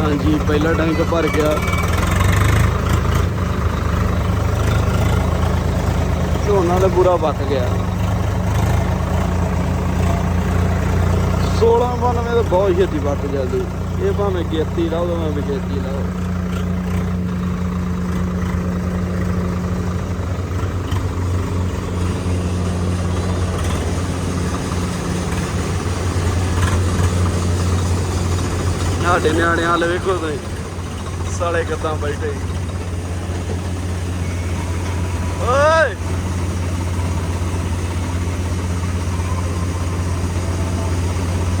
ਹਾਂਜੀ, ਪਹਿਲਾ ਟੈਂਕ ਭਰ ਗਿਆ। ਝੋਨਾ ਤੇ ਬੁਰਾ ਪੱਕ ਗਿਆ। 16 92 ਤਾਂ ਬਹੁਤ ਛੇਤੀ ਪੱਕ ਜਾਂਦੀ ਇਹ ਭਾਵੇਂ ਗੇਤੀ ਲਾਓ ਭਾਵੇਂ ਵਿਗੇਤੀ ਲਾਓ। ਸਾਡੇ ਨਿਆਣੇ ਹਾਲੇ ਵੇਖੋ ਤੁਸੀਂ। ਸਾਲੇ ਕਿੱਦਾਂ ਬੈਠੇ ਓਏ!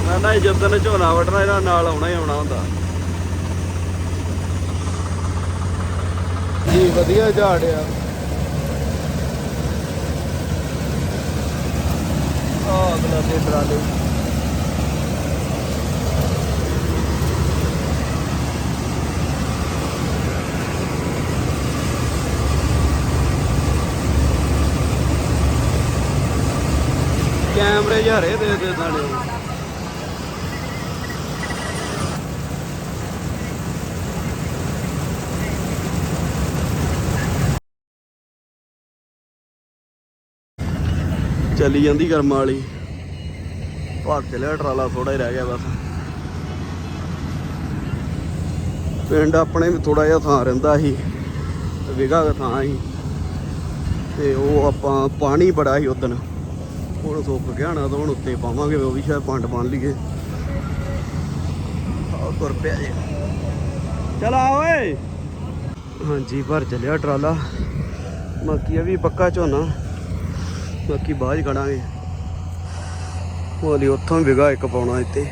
ਨਾ ਨਾ ਜਦੋਂ ਝੋਨਾ ਵਟਣਾ ਇਹਨਾਂ ਨਾਲ ਆਉਣਾ ਹੀ ਆਉਣਾ ਹੁੰਦਾ। ਜੀ ਵਧੀਆ ਝਾੜਿਆ ਆ। ਅਗਲਾ ਤੇ ਟਰਾਲੇ ਕੈਮਰੇ ਹਰੇ ਦੇ ਦੇ ਨਾਲੇ। ਚੱਲੀ ਜਾਂਦੀ ਗਰਮ ਵਾਲੀ। ਭਾਰ ਚਲਿਆ ਟਰਾਲਾ ਥੋੜਾ ਹੀ ਰਹਿ ਗਿਆ ਬਸ। ਪਿੰਡ ਆਪਣੇ ਵੀ ਥੋੜਾ ਜਿਹਾ ਥਾਂ ਰਹਿੰਦਾ ਸੀ, ਤੇ ਵਿਗਾ ਥਾਂ ਸੀ। ਤੇ ਉਹ ਆਪਾਂ ਪਾਣੀ ਬੜਾ ਸੀ ਉਦਣ ਹੁਣ ਸੁੱਕ ਗਿਆ ਨਾ ਤਾਂ ਹੁਣ ਉੱਤੇ ਪਾਵਾਂਗੇ, ਉਹ ਵੀ ਸ਼ਾਇਦ ਪੰਡ ਬੰਨ ਲਈਏ। ਆਹ ਤੁਰ ਪਿਆ ਜੇ। ਚਲ ਓਏ। ਹਾਂਜੀ, ਭਰ ਚੱਲਿਆ ਟਰਾਲਾ। ਬਾਕੀ ਇਹ ਵੀ ਪੱਕਾ ਝੋਨਾ। ਬਾਕੀ ਬਾਅਦ 'ਚ ਕਢਾਂਗੇ। ਹੋਲੀ ਉੱਥੋਂ ਵਿਗਾ ਇੱਕ ਪਾਉਣਾ ਇੱਥੇ।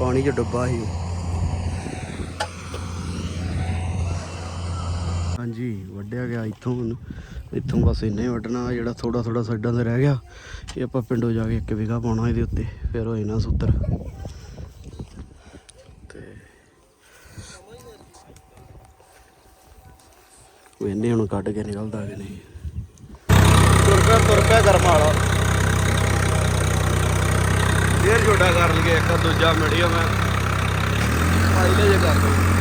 ਪਾਣੀ 'ਚ ਡੱਬਾ ਸੀ ਹਾਂਜੀ, ਵੱਢਿਆ ਗਿਆ ਇੱਥੋਂ ਹੁਣ। ਇੱਥੋਂ ਬਸ ਇੰਨਾ ਹੀ ਵੱਢਣਾ, ਜਿਹੜਾ ਥੋੜਾ ਥੋੜਾ ਸਾਈਡਾਂ ਤੇ ਰਹਿ ਗਿਆ, ਇਹ ਆਪਾਂ ਪਿੰਡੋਂ ਜਾ ਕੇ ਇੱਕ ਵਿਗਾ ਪਾਉਣਾ ਇਹਦੇ ਉੱਤੇ, ਫਿਰ ਹੋਏ ਨਾ ਸੁੱਤਰ। ਤੇ ਇਹਨੇ ਹੁਣ ਕੱਢ ਕੇ ਨਿਕਲਦਾ ਕਿ ਨਹੀਂ। ਤੁਰ ਪਿਆ ਤੁਰ ਪਿਆ ਕਰਮ ਵਾਲਾ। ਫੇਰ ਛੋਟਾ ਕਰ ਲਈਏ, ਇੱਕ, ਦੂਜਾ ਮੀਡੀਅਮ ਹੈ। ਪਹਿਲੇ ਜੇ ਕਰ ਲਓ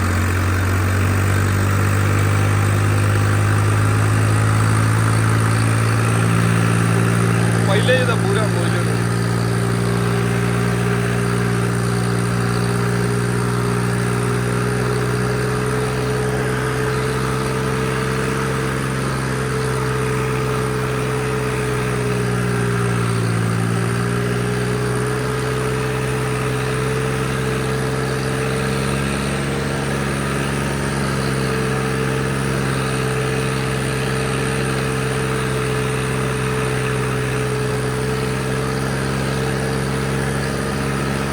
ਪਹਿਲੇ ਜਿਹਦਾ ਪੂਰਾ ਹੋ ਜਾਣਾ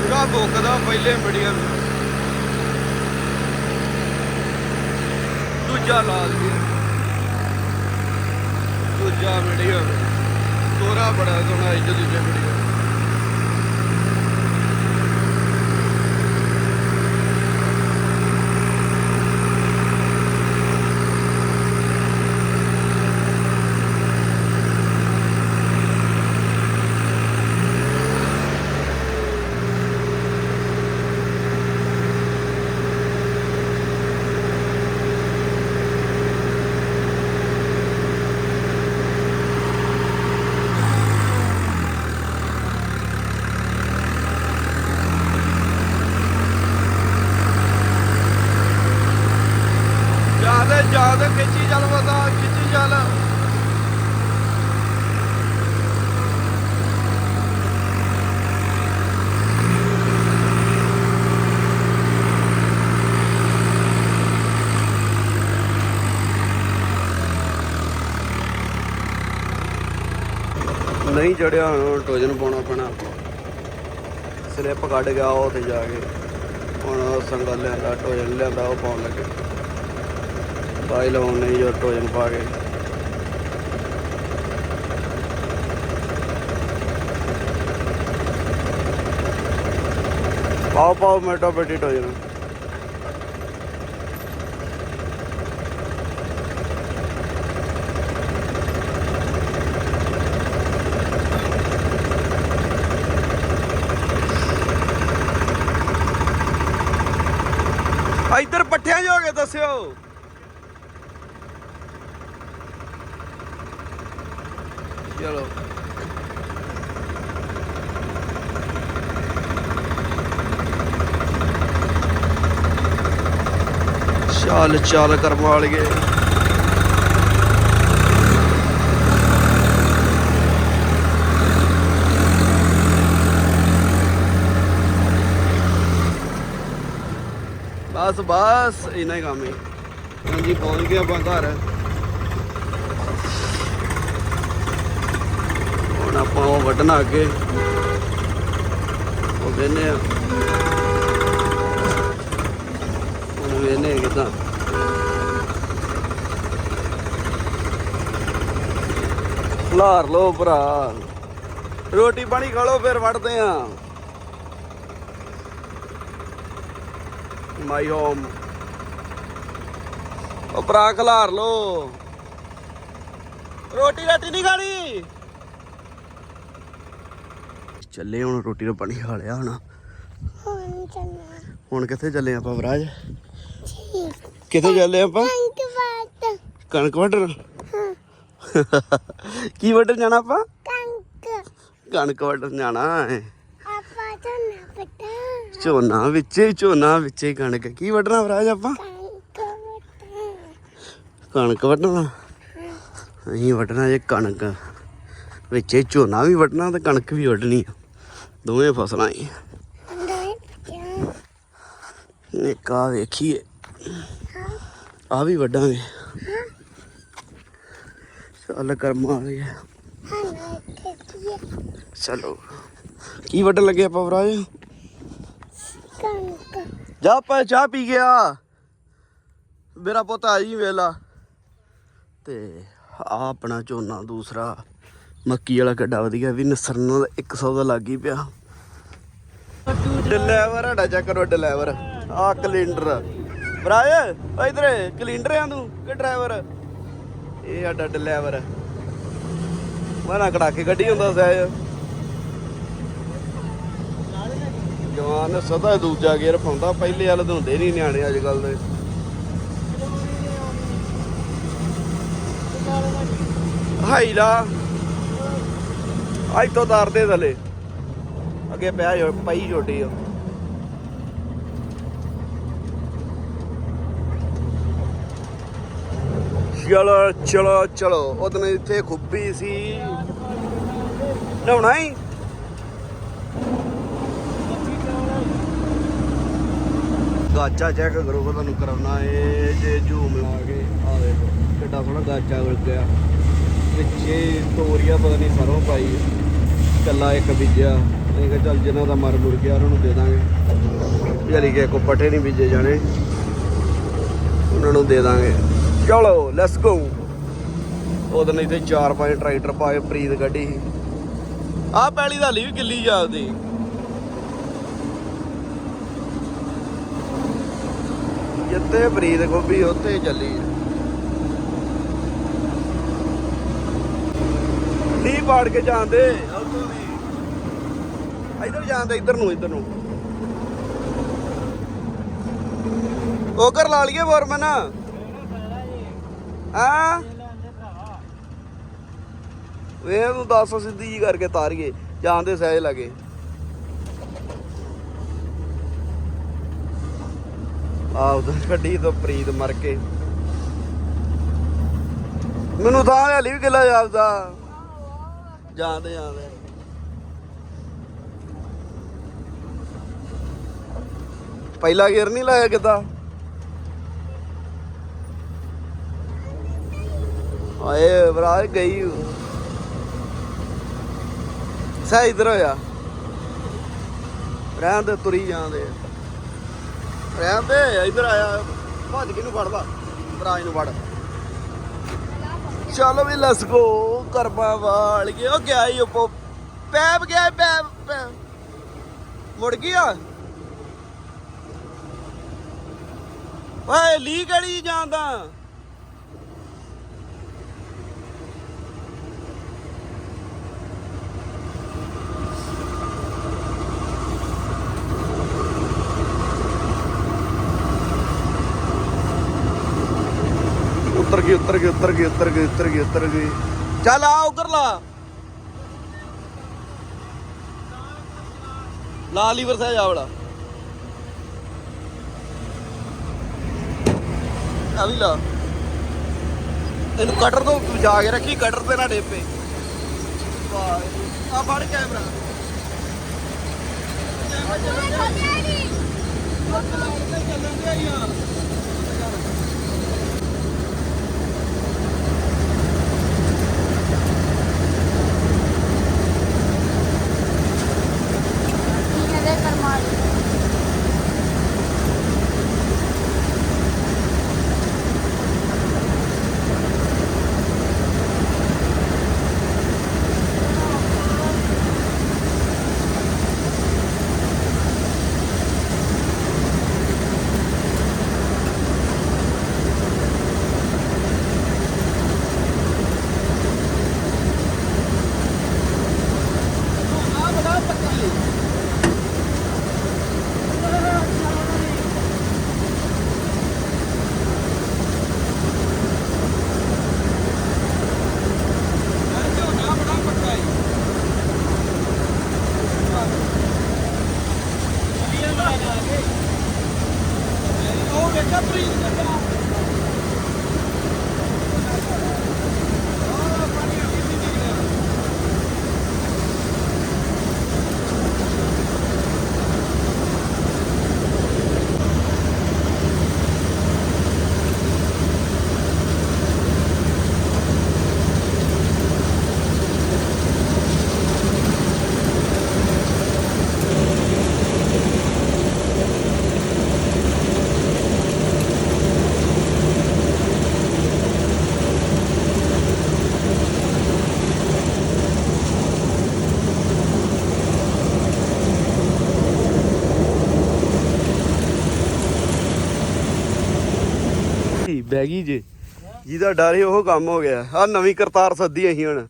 ਪੂਰਾ ਭੁੱਕਦਾ ਪਹਿਲੇ ਮੀਡੀਅਮ ਦੂਜਾ ਲਾਲ ਦਈਏ ਦੂਜਾ ਮੀਡੀਅਮ ਤੋਰਾ ਬੜਾ ਸੋਹਣਾ ਇੱਜ ਦੂਜੇ ਮੀਡੀਅਮ ਜ਼ਿਆਦਾ ਜ਼ਿਆਦਾ ਖਿੱਚੀ ਚੱਲ ਬਤਾ ਖਿੱਚੀ ਚੱਲ ਨਹੀਂ ਚੜਿਆ, ਹੁਣ ਟੋਜਨ ਪਾਉਣਾ ਪੈਣਾ। ਸਲਿੱਪ ਕੱਢ ਗਿਆ, ਉਹ ਤੇ ਜਾ ਕੇ ਹੁਣ ਸੰਗਲ ਲਿਆਂਦਾ ਟੋਜਨ ਲਿਆਂਦਾ, ਉਹ ਪਾਉਣ ਲੱਗੇ। ਪਾਈ ਲਾਉਣ ਨਹੀਂ, ਜੋ ਟੋਜਨ ਪਾ ਕੇ। ਪਾਓ ਪਾਓ, ਮੇਟੋ ਬੇਟੀ ਟੋਜਨ ਇੱਧਰ ਪੱਠਿਆਂ 'ਚ ਹੋ ਕੇ ਦੱਸਿਓ। ਚਲੋ। ਚੱਲ ਚੱਲ ਕਰਮ ਵਾਲੀਏ ਬਸ ਬਸ, ਇੰਨਾ ਹੀ ਕੰਮ ਹੈ ਹਾਂਜੀ, ਪਹੁੰਚ ਗਏ ਆਪਾਂ ਘਰ। ਹੁਣ ਆਪਾਂ ਉਹ ਵੱਢਣਾ ਅੱਗੇ। ਉਹ ਵੇਨੇ ਆ। ਹੁਣ ਵੇਨੇ ਕਿਦਾਂ ਲਾਰ ਲੋ ਭਰਾ। ਰੋਟੀ ਪਾਣੀ ਖਾ ਲੋ ਫਿਰ ਵੜਦੇ ਆ। ਮਾਈ ਹੋਮ ਉਹ ਭਰਾ ਖਲਾਰ ਲੋ ਰੋਟੀ ਰਾਟੀ ਨਹੀਂ ਖਾਣੀ। ਚੱਲੇ ਹੁਣ ਰੋਟੀ ਦਾ ਪਾਣੀ ਖਾ ਲਿਆ ਹੁਣ। ਹੁਣ ਕਿੱਥੇ ਚੱਲੇ ਆਪਾਂ ਵਰਾਜ ਕਿੱਥੇ ਚੱਲੇ ਆਪਾਂ? ਕਣਕ ਵੱਢਣ। ਕੀ ਵੱਢਣ ਜਾਣਾ ਆਪਾਂ? ਕੰਕ ਕਣਕ ਵੱਢਣ ਜਾਣਾ ਹੈ ਝੋਨਾ ਵਿੱਚੇ ਝੋਨਾ ਵਿੱਚੇ ਕਣਕ। ਕੀ ਵੱਢਣਾ ਵਰਾਜ ਆਪਾਂ? ਕਣਕ ਵੱਢਣਾ। ਅਸੀਂ ਵੱਢਣਾ ਜੇ ਕਣਕ। ਵਿੱਚੇ ਝੋਨਾ ਵੀ ਵੱਢਣਾ ਤੇ ਕਣਕ ਵੀ ਵੱਢਣੀ ਦੋਵੇਂ ਫਸਲਾਂ ਹੀ। ਇੱਕ ਆ ਵੇਖੀਏ। ਆ ਵੀ ਵੱਢਾਂਗੇ। ਚੱਲ ਕਰਮ ਆ ਗਿਆ ਚਲੋ। ਕੀ ਵੱਢਣ ਲੱਗੇ ਆਪਾਂ ਵਰਾਜ ਕੰਕ ਜਾ ਪਾ ਚਾਹ ਪੀ ਗਿਆ ਮੇਰਾ ਪੁੱਤ ਆ ਜੀ ਵੇਲਾ। ਤੇ ਆ ਆਪਣਾ ਝੋਨਾ ਦੂਸਰਾ। ਮੱਕੀ ਵਾਲਾ ਕੱਡਾ ਵਧੀਆ ਵੀ ਨਸਰਨ ਦਾ 100 ਦਾ ਲੱਗ ਹੀ ਪਿਆ। ਡਿਲੀਵਰ ਸਾਡਾ ਚੈੱਕ ਕਰੋ ਡਿਲੀਵਰ। ਆ ਕੈਲੰਡਰ ਭਰਾਏ ਓ ਇਧਰ ਕੈਲੰਡਰ ਆ ਤੂੰ ਕਿ ਡਰਾਈਵਰ? ਇਹ ਸਾਡਾ ਡਿਲੀਵਰ। ਮਨਾ ਕੜਾ ਕੇ ਗੱਡੀ ਹੁੰਦਾ ਸਹਿਜ। ਜਵਾਨ ਸਦਾ ਦੂਜਾ ਗੇਅਰ ਪਾਉਂਦਾ, ਪਹਿਲੇ ਵਾਲੇ ਤਾਂ ਹੁੰਦੇ ਨਹੀਂ ਨਿਆਣੇ ਅੱਜ ਕੱਲ ਦੇ। ਹਾਈ ਲਾ ਅੱਜ ਤੋਂ ਤਾਰਦੇ ਥੱਲੇ। ਅੱਗੇ ਪਿਆ ਪਈ ਛੋਟੀ ਆ ਚਲੋ ਚਲੋ ਚਲੋ, ਉਹਦਨ ਇੱਥੇ ਖੁੱਬੀ ਸੀ। ਨਹਾਉਣਾ ਹੀ ਗਾਚਾ ਚੈੱਕ ਕਰੋ ਮੈਂ ਤੁਹਾਨੂੰ ਕਰਾਉਣਾ ਏ ਜੇ ਝੂਮ ਲਾ ਕੇ ਆ ਦੇਖੋ, ਕਿੱਡਾ ਸੋਹਣਾ ਗਾਚਾ ਲੱਗਿਆ ਵਿੱਚੇ ਤੋਰੀਆ ਪਤਾ ਨਹੀਂ ਸਰੋਂ ਪਾਈ, ਕੱਲਾ ਇੱਕ ਬੀਜਿਆ। ਇਹ ਕਿ ਚੱਲ ਜਿਨ੍ਹਾਂ ਦਾ ਮਰ ਮੁਰ ਗਿਆ, ਉਹਨਾਂ ਨੂੰ ਦੇ ਦਾਂਗੇ। ਯਾਰੀ ਕਿ ਕੋ ਪੱਠੇ ਨਹੀਂ ਬੀਜੇ ਜਾਣੇ, ਉਹਨਾਂ ਨੂੰ ਦੇ ਦਾਂਗੇ। ਚਲੋ ਲੈਟਸ ਗੋ ਉਹਦੇ ਨਾਲ ਇੱਥੇ ਚਾਰ ਪੰਜ ਟਰੈਕਟਰ ਪਾਏ, ਪ੍ਰੀਤ ਗੱਡੀ। ਸੀ ਆਹ ਪੈਲੀ ਦਾ ਹਲੀ ਵੀ ਗਿੱਲੀ ਜਾਂਦੀ ਜਿੱਤੇ ਫਰੀਦ ਗੋਭੀ, ਉੱਥੇ ਚੱਲੀ ਲੀ ਪਾੜ ਕੇ ਜਾਂਦੇ, ਉੱਥੋਂ ਦੀ। ਇਧਰ ਜਾਂਦੇ, ਇਧਰ ਨੂੰ ਇਧਰ ਨੂੰ। ਓਕਰ ਲਾ ਲਈਏ ਫੋਰਮਨ ਹਾਂ? ਵੇ ਨੂੰ ਦੱਸ ਸਿੱਧੀ ਜੀ ਕਰਕੇ ਤਾਰੀਏ, ਜਾਂਦੇ ਸਹਿਜ ਲਗੇ। ਆ ਉਧਰ ਗੱਡੀ ਤੋਂ ਪ੍ਰੀਤ ਮਰ ਕੇ। ਮੈਨੂੰ ਤਾਂ ਹਲੀ ਵੀ ਕਿਲਾ ਜਾਪਦਾ। ਜਾਂਦੇ ਜਾਂਦੇ। ਪਹਿਲਾ ਗੇਰ ਨਹੀਂ ਲਾਇਆ ਕਿਤਾ ਆਏ ਬਰਾ ਗਈ। ਸਾ ਇਧਰ ਹੋਇਆ ਰਹਿਣ ਦੇ, ਤੁਰੀ ਜਾਂਦੇ ਆ। ਰਹਿਣ ਦੇ, ਇਧਰ ਆਇਆ। ਭੱਜ ਕੇ ਨੂੰ ਫੜਦਾ ਬਰਾਜ ਨੂੰ ਫੜ। ਚਲੋ ਵੀ ਲੈਟਸ ਗੋ ਕਰਮਾ ਵਾਲ ਗਿਆ। ਉਹ ਗਿਆ ਹੀ ਉਹ ਪੈਪ ਗਿਆ ਪੈਪ ਪੈਪ। ਮੁੜ ਗਿਆ? ਓਏ, ਲੀ ਕਿਹੜੀ ਜਾਂਦਾ ਉੱਤਰ ਉੱਤਰ ਗਈ ਉੱਤਰ ਗਈ ਉੱਤਰ ਗਈ ਉੱਤਰ ਗਈ ਉੱਤਰ ਗਈ ਚੱਲ ਆ ਉਧਰ ਲਾ ਲਾ ਲੀਵਰ ਸਹਿ ਜਾ ਵਾਲਾ ਆ ਵੀ ਲਾ ਇਹਨੂੰ ਕਟਰ ਤੋਂ ਜਾ ਕੇ ਰੱਖੀ ਕਟਰ ਤੇ ਨਾ ਡੇਪੇ ਵਾਹ ਆ ਫੜ ਕੈਮਰਾ ਇਹਦੇ ਕਰਮਾਲੀ ਉਹ ਵੇਖਿਆ ਪ੍ਰੀਤ ਕਰਦਾ ਬਹਿ ਗਈ ਜੇ। ਜਿਹਦਾ ਡਰ ਸੀ ਉਹ ਕੰਮ ਹੋ ਗਿਆ। ਆ ਨਵੀਂ ਕਰਤਾਰ ਸੱਦੀ ਅਸੀਂ ਹੁਣ।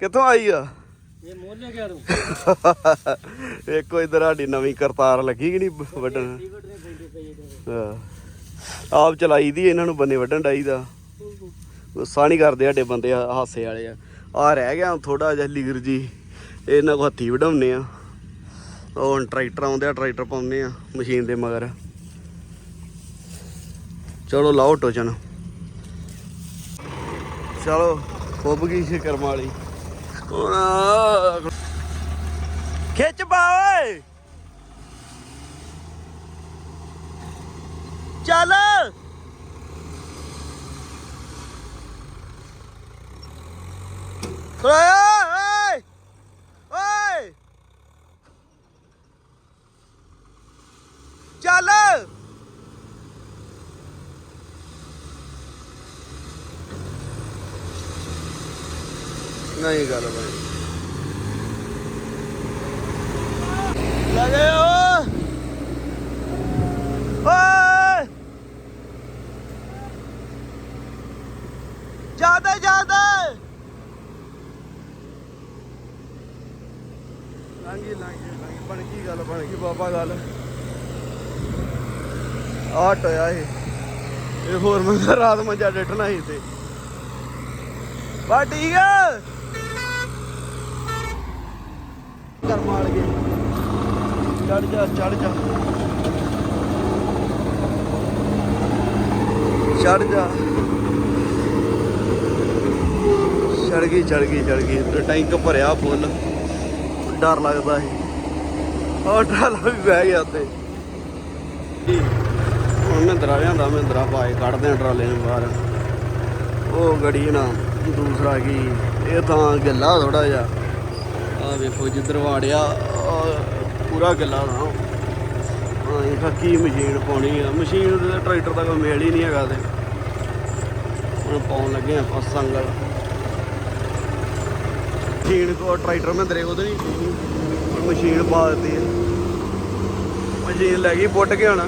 ਕਿੱਥੋਂ ਆਈ ਆ? ਇਹ ਮੋਰ ਲੈ ਗਿਆ ਤੂੰ? ਵੇਖੋ ਇਧਰ ਸਾਡੀ ਨਵੀਂ ਕਰਤਾਰ ਲੱਗੀ ਕਿ ਨਹੀਂ ਹਾਂ। ਆਪ ਚਲਾਈ ਦੀ ਇਹਨਾਂ ਨੂੰ ਬੰਨੇ ਵੱਢਣ ਡਾਈ ਦਾ। ਗੁੱਸਾ ਨਹੀਂ ਕਰਦੇ ਸਾਡੇ ਬੰਦੇ ਆ- ਹਾਸੇ ਵਾਲੇ ਆ। ਆ ਰਹਿ ਗਿਆ ਥੋੜਾ ਜਿਹਾ ਲੀਰ ਜੀ। ਇਹਨਾਂ ਕੋ ਹੱਥੀ ਵਢਾਉਨੇ ਆ। ਉਹ ਹੁਣ ਟਰੈਕਟਰ ਆਉਂਦੇ ਆ ਟਰੈਕਟਰ ਪਾਉਂਦੇ ਆ ਮਸ਼ੀਨ ਦੇ ਮਗਰ। ਚਲੋ ਲਾਓ ਟੋਚਨ। ਚਲੋ ਖੁੱਬ ਗਈ ਸੀ ਵਾਲੀ ਹੁਣ ਆ- ਖਿੱਚ ਪਾ ਓਏ ਚੱਲ ਓਏ ਓਏ ਓਏ ਚੱਲ ਨਹੀਂ ਗੱਲ ਬਾਈ। ਲਗੇ ਓ। ਓਏ। ਜ਼ਿਆਦਾ ਜ਼ਿਆਦਾ ਲਾਂਗੀ ਲਾਂਗੀ ਲਾਂਗੀ ਬਣ ਗਈ ਗੱਲ ਬਣ ਗਈ ਬਾਬਾ ਗੱਲ। ਆਹ ਟੋਇਆ ਇਹ ਇਹ ਹੋਰ ਮੈਂ ਰਾਤ ਮੰਜਾ ਡੱਟਣਾ ਸੀ ਤੇ ਬਾ ਠੀਕ ਆ। ਕਰ ਮਾਰ ਚੜ ਜਾ ਚੜ ਜਾ। ਚੜ ਜਾ। ਚੜ ਗਈ ਚੜ ਗਈ ਚੜ ਗਈ। ਟੈਂਕ ਭਰਿਆ ਫੁੱਲ। ਡਰ ਲੱਗਦਾ ਸੀ। ਔਰ ਟਰਾਲਾ ਵੀ ਬਹਿ ਗਿਆ ਤੇ ਹੁਣ ਮਹਿੰਦਰਾ ਲਿਆਂਦਾ, ਮਹਿੰਦਰਾ ਪਾਏ ਕੱਢਦੇ ਆ ਟਰਾਲੇ ਨੂੰ ਬਾਹਰ। ਉਹ ਗੜੀ ਨਾ ਦੂਸਰਾ ਕੀ, ਇਹ ਤਾਂ ਗੱਲਾ ਥੋੜਾ ਜਿਹਾ। ਆ ਵੇਖੋ ਜਿੱਧਰ ਵਾੜਿਆ ਪੂਰਾ ਗੱਲਾ ਨਾ। ਹਾਂ ਕੀ ਮਸ਼ੀਨ ਪਾਉਣੀ ਆ? ਮਸ਼ੀਨ ਤੇ ਟਰੈਕਟਰ ਦਾ ਕੋਈ ਮੇਲ ਹੀ ਨਹੀਂ ਹੈਗਾ ਤੇ। ਹੁਣ ਪਾਉਣ ਲੱਗੇ ਆਪਾਂ ਸੰਗਲ। ਮਸ਼ੀਨ ਕੋ ਟਰੈਕਟਰ ਮਹਿੰਦਰੇ ਉਹਦੇ ਨਹੀਂ ਮਸ਼ੀਨ ਪਾ ਦਿੱਤੀ ਹੈ ਮਸ਼ੀਨ ਲੈ ਗਈ, ਪੁੱਟ ਕੇ ਹੁਣ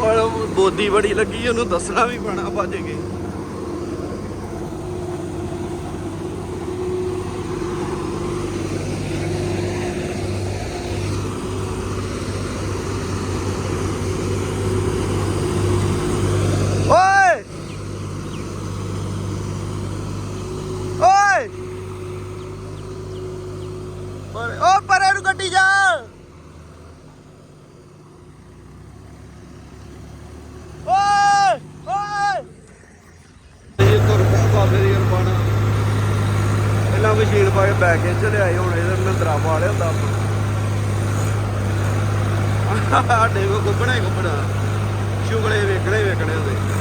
ਉਹ ਬੋਦੀ ਬੜੀ ਲੱਗੀ, ਉਹਨੂੰ ਦੱਸਣਾ ਵੀ ਪੈਣਾ, ਭੱਜ ਕੇ ਓਏ ਪਰ ਓ ਪਰੇ ਨੂੰ ਗੱਡੀ ਜਾ ਓਏ ਓਏ ਇਹ ਤੁਰ ਪਿਆ ਬਾਬੇ ਦੀ ਰਬਾਨਾ ਪਹਿਲਾਂ ਮਸ਼ੀਨ ਪਾ ਕੇ ਬੈਕ ਇੰਚ ਲਿਆਏ ਹੁਣ ਇਹਦੇ ਨੰਦਰਾ ਪਾ ਲਿਆ ਹੁੰਦਾ ਆਪਾਂ। ਸਾਡੇ ਕੋ ਕੁੱਕਣਾ ਹੀ ਕੁੱਕਣਾ ਸ਼ੁਗਲੇ ਵੇਖਣੇ ਵੇਖਣੇ ਹੁੰਦੇ।